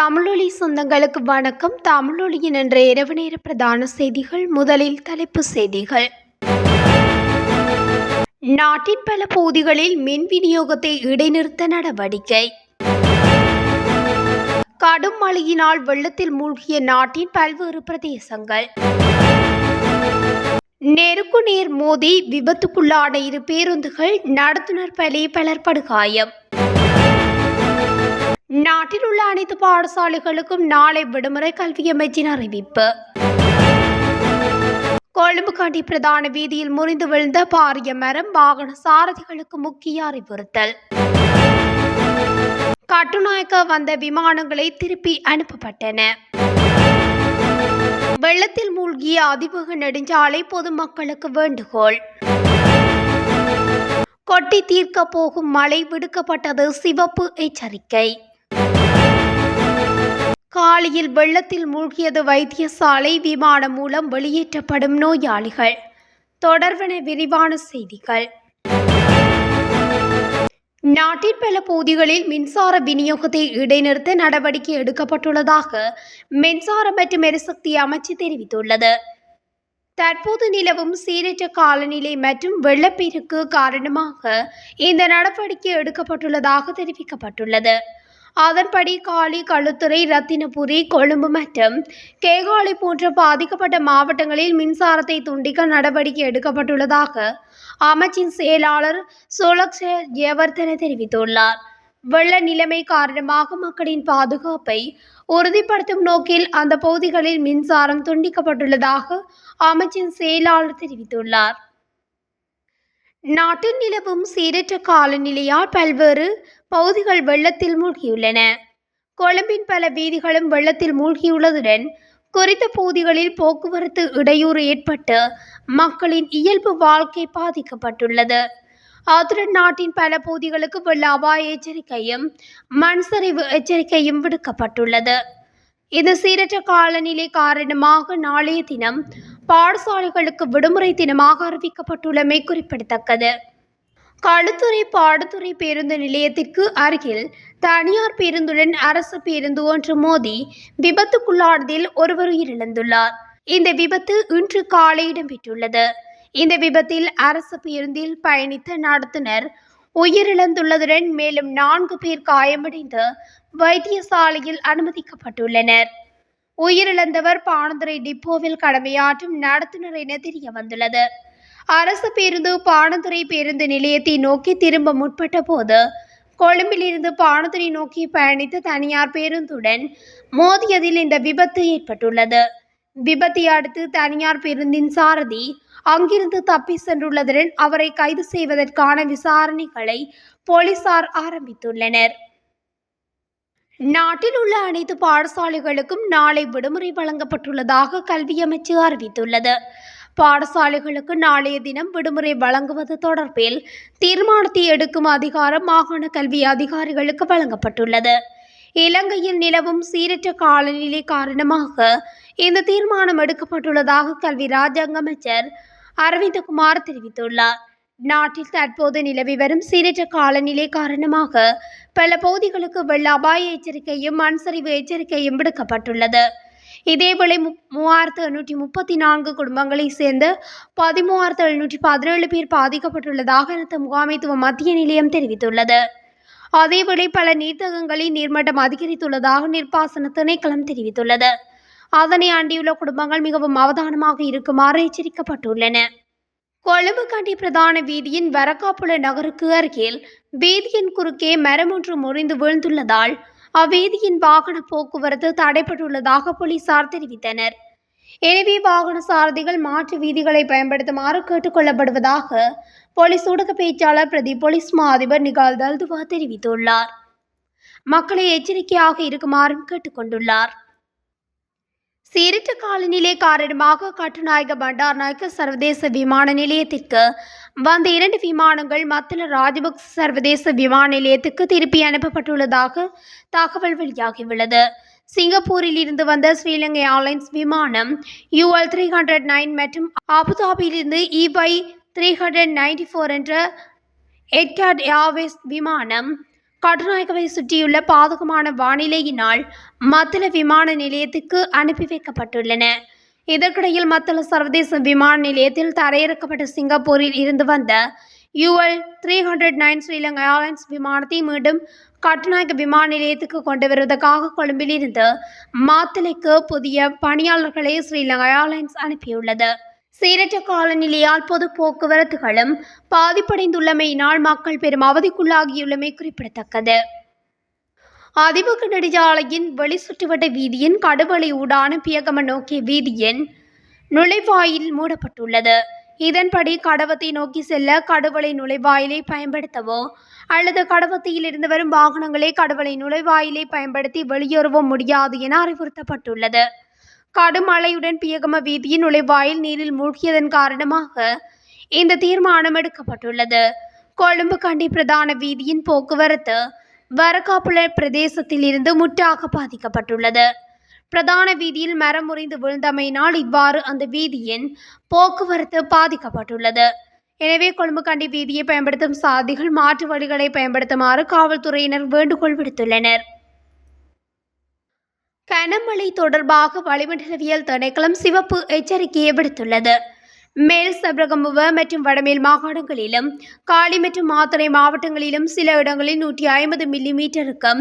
தமிழொலி சொந்தங்களுக்கு வணக்கம். தமிழொலியின் என்ற இரவு நேர பிரதான செய்திகள் முதலில் தலைப்பு செய்திகள். நாட்டின் பல பகுதிகளில் மின் விநியோகத்தை இடைநிறுத்த நடவடிக்கை. கடும் மழையினால் வெள்ளத்தில் மூழ்கிய நாட்டின் பல்வேறு பிரதேசங்கள். நேருக்கு நேர் மோதி விபத்துக்குள்ளான இரு பேருந்துகள் நடத்துனர் பலி பலர் படுகாயம். நாட்டில் உள்ள அனைத்து பாடசாலைகளுக்கும் நாளை விடுமுறை கல்வி அமைச்சின் அறிவிப்பு. கொழும்பு பிரதான வீதியில் முறிந்து விழுந்த பாரிய மரம் வாகன சாரதிகளுக்கு முக்கிய அறிவுறுத்தல். கட்டுநாயக்க வந்த விமானங்களை திருப்பி அனுப்பப்பட்டன. வெள்ளத்தில் மூழ்கிய அதிவேக நெடுஞ்சாலை பொதுமக்களுக்கு வேண்டுகோள். கொட்டி தீர்க்க போகும் மழை விடுக்கப்பட்டது சிவப்பு எச்சரிக்கை. காலியில் வெள்ளத்தில் மூழ்கியது வைத்தியசாலை விமானம் மூலம் வெளியேற்றப்படும் நோயாளிகள். தொடர்வன விரிவான செய்திகள். நாட்டின் பல பகுதிகளில் மின்சார விநியோகத்தை இடைநிறுத்த நடவடிக்கை எடுக்கப்பட்டுள்ளதாக மின்சார மற்றும் எரிசக்தி அமைச்சு தெரிவித்துள்ளது. தற்போது நிலவும் சீரற்ற காலநிலை மற்றும் வெள்ளப்பெருக்கு காரணமாக இந்த நடவடிக்கை எடுக்கப்பட்டுள்ளதாக தெரிவிக்கப்பட்டுள்ளது. அதன்படி காலி களுத்துறை ரத்தினபுரி கொழும்பு மற்றும் கேகாலி போன்ற பாதிக்கப்பட்ட மாவட்டங்களில் மின்சாரத்தை துண்டிக்க நடவடிக்கை எடுக்கப்பட்டுள்ளதாக அமைச்சின் செயலாளர் சுலக்ஷ ஜெயவர்தன தெரிவித்துள்ளார். வெள்ள நிலைமை காரணமாக மக்களின் பாதுகாப்பை உறுதிப்படுத்தும் நோக்கில் அந்த பகுதிகளில் மின்சாரம் துண்டிக்கப்பட்டுள்ளதாக அமைச்சின் செயலாளர் தெரிவித்துள்ளார். நாட்டில் நிலவும் சீரற்ற காலநிலையால் பல்வேறு பகுதிகள் வெள்ளத்தில் மூழ்கியுள்ளன. கொழும்பின் பல வீதிகளும் வெள்ளத்தில் மூழ்கியுள்ளதுடன் குறித்த பகுதிகளில் போக்குவரத்து இடையூறு ஏற்பட்டு மக்களின் இயல்பு வாழ்க்கை பாதிக்கப்பட்டுள்ளது. அத்துடன் நாட்டின் பல பகுதிகளுக்கு வெள்ள அபாய எச்சரிக்கையும் மண் சரிவு எச்சரிக்கையும் விடுக்கப்பட்டுள்ளது. இந்த சீரற்ற காலநிலை காரணமாக நாளைய தினம் பாடசாலைகளுக்கு விடுமுறை தினமாக அறிவிக்கப்பட்டுள்ளமை குறிப்பிடத்தக்கது. களுத்துறை பாடத்துறை பேருந்து நிலையத்திற்கு அருகில் தனியார் பேருந்துடன் அரசு பேருந்து ஒன்று மோதி விபத்துக்குள்ளானதில் ஒருவர் உயிரிழந்துள்ளார். இந்த விபத்து இன்று காலை இடம்பெற்றுள்ளது. இந்த விபத்தில் அரசு பேருந்தில் பயணித்த நடத்துனர் உயிரிழந்துள்ளதுடன் மேலும் நான்கு பேர் காயமடைந்து வைத்தியசாலையில் அனுமதிக்கப்பட்டுள்ளனர். உயிரிழந்தவர் பாணந்துறை டிப்போவில் கடமையாற்றும் நடத்துனர் என தெரிய வந்துள்ளது அரசு பேருந்து பாணந்துறை பேருந்து நிலையத்தை நோக்கி திரும்ப முற்பட்ட போது கொழும்பிலிருந்து பாணதுரை நோக்கி பயணித்த தனியார் பேருந்துடன் மோதியதில் இந்த விபத்து ஏற்பட்டுள்ளது. விபத்தை அடுத்து தனியார் பேருந்தின் சாரதி அங்கிருந்து தப்பி சென்றுள்ளதுடன் அவரை கைது செய்வதற்கான விசாரணைகளை போலீசார் ஆரம்பித்துள்ளனர். நாட்டில் உள்ள அனைத்து பாடசாலைகளுக்கும் நாளை விடுமுறை வழங்கப்பட்டுள்ளதாக கல்வி அமைச்சு அறிவித்துள்ளது. பாடசாலைகளுக்கு நாளைய தினம் விடுமுறை வழங்குவது தொடர்பில் தீர்மானத்தை எடுக்கும் அதிகாரம் மாகாண கல்வி அதிகாரிகளுக்கு வழங்கப்பட்டுள்ளது. இலங்கையில் நிலவும் சீரற்ற காலநிலை காரணமாக இந்த தீர்மானம் எடுக்கப்பட்டுள்ளதாக கல்வி ராஜாங்க அமைச்சர் அரவிந்தகுமார் தெரிவித்துள்ளார். நாட்டில் தற்போது நிலவி வரும் சீரற்ற காலநிலை காரணமாக பல பகுதிகளுக்கு வெள்ள அபாய எச்சரிக்கையும் மண் சரிவு எச்சரிக்கையும் விடுக்கப்பட்டுள்ளது. இதேவேளை மு மூவாயிரத்து எண்ணூற்றி முப்பத்தி நான்கு குடும்பங்களைச் சேர்ந்த பதிமூவாயிரத்து எழுநூற்றி பதினேழு பேர் பாதிக்கப்பட்டுள்ளதாக அந்த முகாமைத்துவ மத்திய நிலையம் தெரிவித்துள்ளது. அதேவேளை பல நீர்த்தகங்களில் நீர்மட்டம் அதிகரித்துள்ளதாக நீர்ப்பாசன திணைக்களம் தெரிவித்துள்ளது. அதனை அண்டியுள்ள குடும்பங்கள் மிகவும் அவதானமாக இருக்குமாறு எச்சரிக்கப்பட்டுள்ளன. கொழும்புக்கண்டி பிரதான வீதியின் வரக்காப்புல நகருக்கு அருகில் வீதியின் குறுக்கே மரம் ஒன்று முறிந்து விழுந்துள்ளதால் அவ்வீதியின் வாகன போக்குவரத்து தடைப்பட்டுள்ளதாக போலீசார் தெரிவித்தனர். எனவே வாகன சாரதிகள் மாற்று வீதிகளை பயன்படுத்துமாறு கேட்டுக்கொள்ளப்படுவதாக போலீஸ் ஊடக பேச்சாளர் பிரதி போலீஸ் மா அதிபர் நிகால் தல்துவா தெரிவித்துள்ளார். மக்களை எச்சரிக்கையாக இருக்குமாறும் கேட்டுக்கொண்டுள்ளார் சீரற்ற காலநிலை காரணமாக கட்டுநாயக பண்டார்நாயக்க சர்வதேச விமான நிலையத்திற்கு வந்த இரண்டு விமானங்கள் மத்திய ராஜபக்ச சர்வதேச விமான நிலையத்துக்கு திருப்பி அனுப்பப்பட்டுள்ளதாக தகவல் வெளியாகியுள்ளது. சிங்கப்பூரில் இருந்து வந்த ஸ்ரீலங்கை ஏர்லைன்ஸ் விமானம் யூஎல் த்ரீ ஹண்ட்ரட் நைன் மற்றும் அபுதாபியிலிருந்து இபை த்ரீ ஹண்ட்ரட் நைன்டி ஃபோர் என்ற எட்காட் ஏர்வேஸ் விமானம் கட்டுநாயக்கவை சுற்றியுள்ள பாதகமான வானிலையினால் மத்தள விமான நிலையத்துக்கு அனுப்பி வைக்கப்பட்டுள்ளன. இதற்கிடையில் மத்தள சர்வதேச விமான நிலையத்தில் தரையிறக்கப்பட்ட சிங்கப்பூரில் இருந்து வந்த UL three hundred nine Sri Lanka airlines விமானத்தை மீண்டும் கட்டுநாயக்க விமான நிலையத்துக்கு கொண்டு வருவதற்காக கொழும்பிலிருந்து மாத்தளைக்கு புதிய பணியாளர்களை ஸ்ரீலங்கா ஏர்லைன்ஸ் அனுப்பியுள்ளது. சீரற்ற காலநிலையால் பொது போக்குவரத்துகளும் பாதிப்படைந்துள்ளமையினால் மக்கள் பெரும் அவதிக்குள்ளாகியுள்ளமை குறிப்பிடத்தக்கது. அதிமுக நெடுஞ்சாலையின் வெளிச்சுற்றுவட்ட வீதியின் கடுவழி ஊடான பியகம நோக்கிய வீதியின் நுழைவாயில் மூடப்பட்டுள்ளது. இதன்படி கடவத்தை நோக்கி செல்ல கடவுளை நுழைவாயிலை பயன்படுத்தவோ அல்லது கடவத்தையில் இருந்து வரும் வாகனங்களை கடவுளை நுழைவாயிலை பயன்படுத்தி வெளியேறவோ முடியாது என அறிவுறுத்தப்பட்டுள்ளது. கடும் மழையுடன் பியகம வீதியின் நுழைவாயில் நீரில் மூழ்கியதன் காரணமாக இந்த தீர்மானம் எடுக்கப்பட்டுள்ளது. கொழும்பு கண்டி பிரதான வீதியின் போக்குவரத்து வரக்காப்புல பிரதேசத்தில் இருந்து முற்றாக பாதிக்கப்பட்டுள்ளது. பிரதான வீதியில் மரம் முறிந்து விழுந்தமையினால் இவ்வாறு அந்த வீதியின் போக்குவரத்து பாதிக்கப்பட்டுள்ளது. எனவே கொழும்பு கண்டி வீதியை பயன்படுத்தும் சாதிகள் மாற்று வழிகளை பயன்படுத்துமாறு காவல்துறையினர் வேண்டுகோள் விடுத்துள்ளனர். கனமழை தொடர்பாக வளிமண்டலவியல் திணைக்களம் சிவப்பு எச்சரிக்கையை விடுத்துள்ளது. மேல் சபரகமுவ மற்றும் வடமேல் மாகாணங்களிலும் காலி மற்றும் மாத்தனை மாவட்டங்களிலும் சில இடங்களில் நூற்றி ஐம்பது மில்லி மீட்டருக்கும்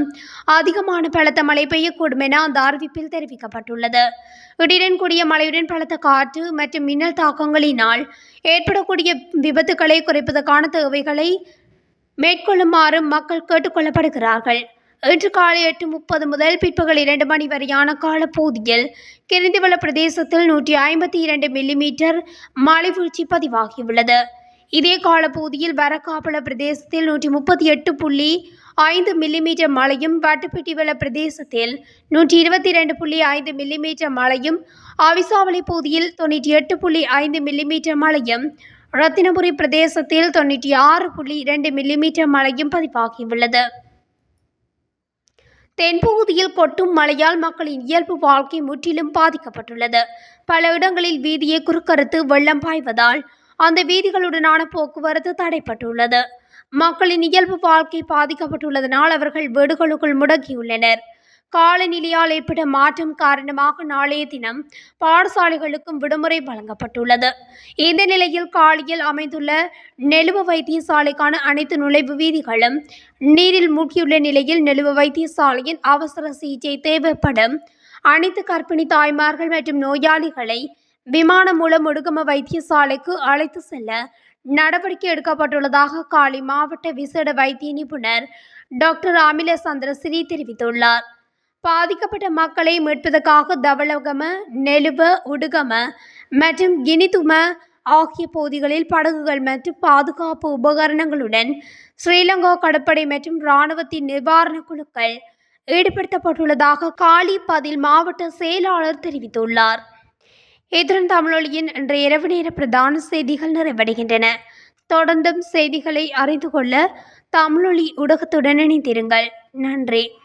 அதிகமான பலத்த மழை பெய்யக்கூடும் என அந்த அறிவிப்பில் தெரிவிக்கப்பட்டுள்ளது. இடியுடன் கூடிய மழையுடன் பலத்த காற்று மற்றும் மின்னல் தாக்கங்களினால் ஏற்படக்கூடிய விபத்துக்களை குறைப்பதற்கான தேவைகளை மேற்கொள்ளுமாறு மக்கள் கேட்டுக்கொள்ளப்படுகிறார்கள். இன்று காலை எட்டு முப்பது முதல் பிற்பகல் இரண்டு மணி வரையான காலப்பகுதியில் கிரிந்திவள பிரதேசத்தில் நூற்றி ஐம்பத்தி இரண்டு மில்லிமீட்டர் மழை வீழ்ச்சி பதிவாகியுள்ளது. இதே காலப்பகுதியில் வரக்காப்பள பிரதேசத்தில் நூற்றி முப்பத்தி எட்டு புள்ளி ஐந்து மில்லிமீட்டர் மழையும் வட்டுப்பிட்டிவள பிரதேசத்தில் நூற்றி இருபத்தி இரண்டு புள்ளி ஐந்து மில்லிமீட்டர் மழையும் அவிசாவளி பகுதியில் தொண்ணூற்றி எட்டு புள்ளி ஐந்து மில்லிமீட்டர் மழையும் ரத்தினபுரி பிரதேசத்தில் தொண்ணூற்றி ஆறு புள்ளி இரண்டு மில்லிமீட்டர் மழையும் பதிவாகியுள்ளது. தென்பகுதியில் கொட்டும் மழையால் மக்களின் இயல்பு வாழ்க்கை முற்றிலும் பாதிக்கப்பட்டுள்ளது. பல இடங்களில் வீதியை குறுக்கறுத்து வெள்ளம் பாய்வதால் அந்த வீதிகளுடனான போக்குவரத்து தடைப்பட்டுள்ளது. மக்களின் இயல்பு வாழ்க்கை பாதிக்கப்பட்டுள்ளதனால் அவர்கள் வீடுகளுக்குள் முடங்கியுள்ளனர். காலநிலையால் ஏற்பட்ட மாற்றம் காரணமாக நாளைய தினம் பாடசாலைகளுக்கும் விடுமுறை வழங்கப்பட்டுள்ளது. இந்த நிலையில் காலியில் அமைந்துள்ள நெலுவ வைத்தியசாலைக்கான அனைத்து நுழைவு வீதிகளும் நீரில் மூழ்கியுள்ள நிலையில் நெலுவ வைத்தியசாலையின் அவசர சிகிச்சை தேவைப்படும். அனைத்து கர்ப்பிணி தாய்மார்கள் மற்றும் நோயாளிகளை விமானம் மூலம் ஒடுகம வைத்தியசாலைக்கு அழைத்து செல்ல நடவடிக்கை எடுக்கப்பட்டுள்ளதாக காலி மாவட்ட விசேட வைத்திய நிபுணர் டாக்டர் அமில சந்திரசிறி தெரிவித்துள்ளார். பாதிக்கப்பட்ட மக்களை மீட்பதற்காக தவளகம நெலுவ உடுகம மற்றும் கினிதும ஆகிய பகுதிகளில் படகுகள் மற்றும் பாதுகாப்பு உபகரணங்களுடன் ஸ்ரீலங்கா கடற்படை மற்றும் இராணுவத்தின் நிவாரணக் குழுக்கள் ஈடுபடுத்தப்பட்டுள்ளதாக காலி பதில் மாவட்ட செயலாளர் தெரிவித்துள்ளார். இத்துடன் தமிழொலியின் இன்றைய இரவு நேர பிரதான செய்திகள் நிறைவடைகின்றன. தொடர்ந்தும் செய்திகளை அறிந்து கொள்ள தமிழொலி ஊடகத்துடன் இணைந்திருங்கள். நன்றி.